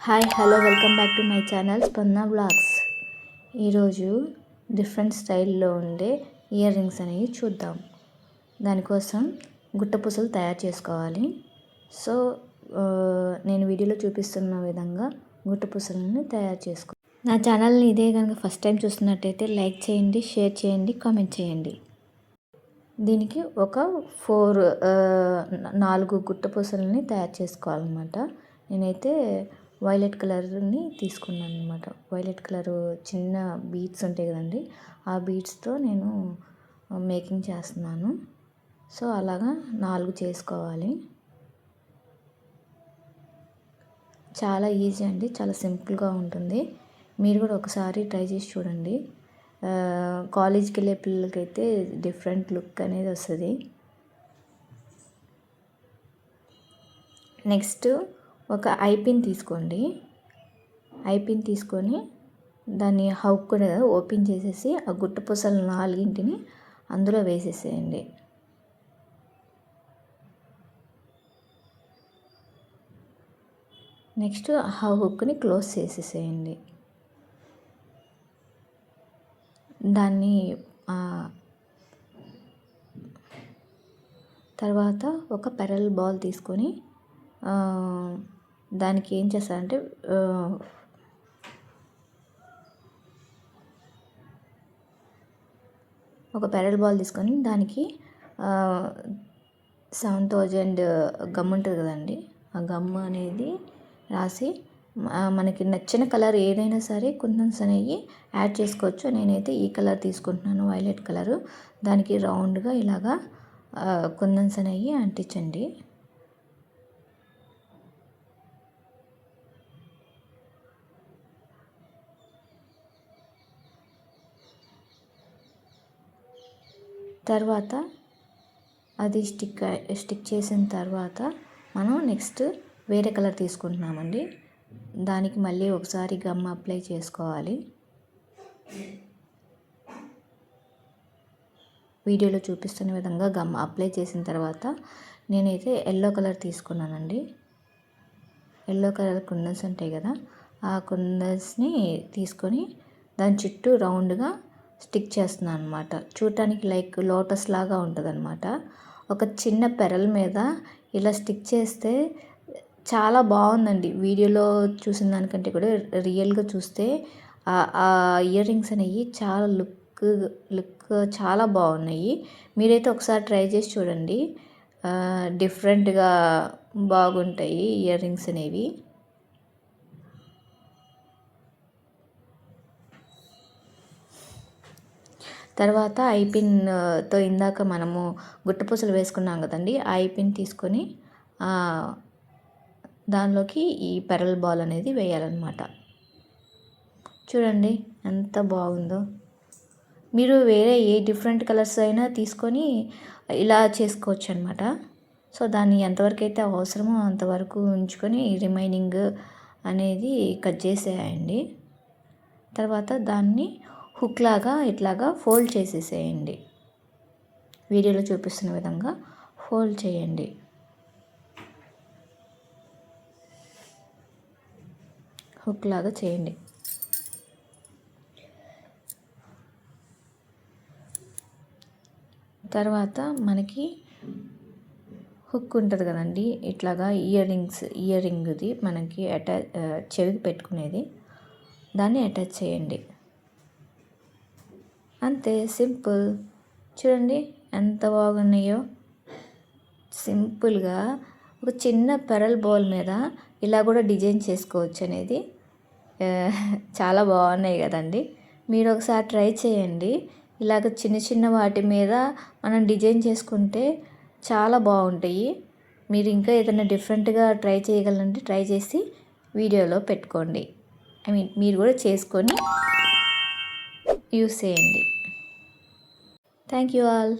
Hi hello welcome back to my channel Spandana blogs ఈరోజు different స్టైల్లో ఉండే ear rings అనేవి చూద్దాం. దానికోసం గుట్టపూసలు తయారు చేసుకోవాలి. సో నేను వీడియోలో చూపిస్తున్న విధంగా గుట్టపూసలని తయారు చేసుకో. నా ఛానల్ని ఇదే కనుక ఫస్ట్ టైం చూస్తున్నట్టయితే లైక్ చేయండి షేర్ చేయండి కామెంట్ చేయండి. దీనికి ఒక ఫోర్ నాలుగు గుట్టపూసలని తయారు చేసుకోవాలన్నమాట. నేనైతే వైలెట్ కలర్ని తీసుకున్నాను అనమాట వైలెట్ కలర్ చిన్న బీడ్స్ ఉంటాయి కదండి ఆ బీడ్స్తో నేను మేకింగ్ చేస్తున్నాను. సో అలాగా నాలుగు చేసుకోవాలి. చాలా ఈజీ అండి చాలా సింపుల్గా ఉంటుంది. మీరు కూడా ఒకసారి ట్రై చేసి చూడండి. కాలేజ్కి వెళ్ళే పిల్లలకైతే డిఫరెంట్ లుక్ అనేది వస్తుంది. నెక్స్ట్ ఒక ఐపిన్ తీసుకోండి. ఐపిన్ తీసుకొని దాన్ని హౌక్ కూడా ఓపెన్ చేసేసి ఆ గుట్ట పూసలు నాలుగింటిని అందులో వేసేసేయండి. నెక్స్ట్ ఆ హుక్ని క్లోజ్ చేసేసేయండి. దాన్ని తర్వాత ఒక పెరల్ బాల్ తీసుకొని దానికి ఏం చేస్తారంటే ఒక పెరల్ బాల్ తీసుకొని దానికి సెవెన్ థౌజండ్ గమ్ ఉంటుంది కదండి ఆ గమ్ అనేది రాసి మనకి నచ్చిన కలర్ ఏదైనా సరే కుందన్స్ అనేవి యాడ్ చేసుకోవచ్చు. నేనైతే ఈ కలర్ తీసుకుంటున్నాను వైలెట్ కలరు. దానికి రౌండ్గా ఇలాగా కుందన్స్ అనేవి అంటించండి. తర్వాత అది స్టిక్ స్టిక్ చేసిన తర్వాత మనం నెక్స్ట్ వేరే కలర్ తీసుకుంటున్నామండి. దానికి మళ్ళీ ఒకసారి గమ్ అప్లై చేసుకోవాలి. వీడియోలో చూపిస్తున్న విధంగా గమ్ అప్లై చేసిన తర్వాత నేనైతే ఎల్లో కలర్ తీసుకున్నానండి. ఎల్లో కలర్ కుందన్స్ ఉంటాయి కదా ఆ కుందన్స్ని తీసుకొని దాని చుట్టూ రౌండ్గా స్టిక్ చేస్తున్నాను అనమాట చూడటానికి లైక్ లోటస్ లాగా ఉంటుంది అనమాట ఒక చిన్న పెరల్ మీద ఇలా స్టిక్ చేస్తే చాలా బాగుందండి. వీడియోలో చూసిన దానికంటే కూడా రియల్గా చూస్తే ఆ ఇయర్ రింగ్స్ అనేవి చాలా లుక్ లుక్ చాలా బాగున్నాయి. మీరైతే ఒకసారి ట్రై చేసి చూడండి. డిఫరెంట్గా బాగుంటాయి ఇయర్ రింగ్స్ అనేవి. తర్వాత ఐపిన్తో ఇందాక మనము గుట్టపూసలు వేసుకున్నాం కదండి ఆ ఐపిన్ తీసుకొని దానిలోకి ఈ పెరల్ బాల్ అనేది వేయాలన్నమాట. చూడండి ఎంత బాగుందో. మీరు వేరే ఏ డిఫరెంట్ కలర్స్ అయినా తీసుకొని ఇలా చేసుకోవచ్చు అనమాట సో దాన్ని ఎంతవరకు అయితే అవసరమో అంతవరకు ఉంచుకొని రిమైనింగ్ అనేది కట్ చేసేయండి. తర్వాత దాన్ని హుక్ లాగా ఇట్లాగా ఫోల్డ్ చేసేసేయండి. వీడియోలో చూపిస్తున్న విధంగా ఫోల్డ్ చేయండి. హుక్ లాగా చేయండి. తర్వాత మనకి హుక్ ఉంటుంది కదండి ఇట్లాగా ఇయర్ రింగ్స్ ఇయర్ రింగ్ది మనకి అటాచ్ చెవికి పెట్టుకునేది. దాన్ని అటాచ్ చేయండి. అంతే సింపుల్. చూడండి ఎంత బాగున్నాయో. సింపుల్గా ఒక చిన్న పెరల్ బౌల్ మీద ఇలా కూడా డిజైన్ చేసుకోవచ్చు అనేది చాలా బాగున్నాయి కదండి. మీరు ఒకసారి ట్రై చేయండి. ఇలాగ చిన్న చిన్న వాటి మీద మనం డిజైన్ చేసుకుంటే చాలా బాగుంటాయి. మీరు ఇంకా ఏదైనా డిఫరెంట్గా ట్రై చేయగలంటే ట్రై చేసి వీడియోలో పెట్టుకోండి. ఐ మీన్ మీరు కూడా చేసుకొని యూస్ చేయండి. Thank you all.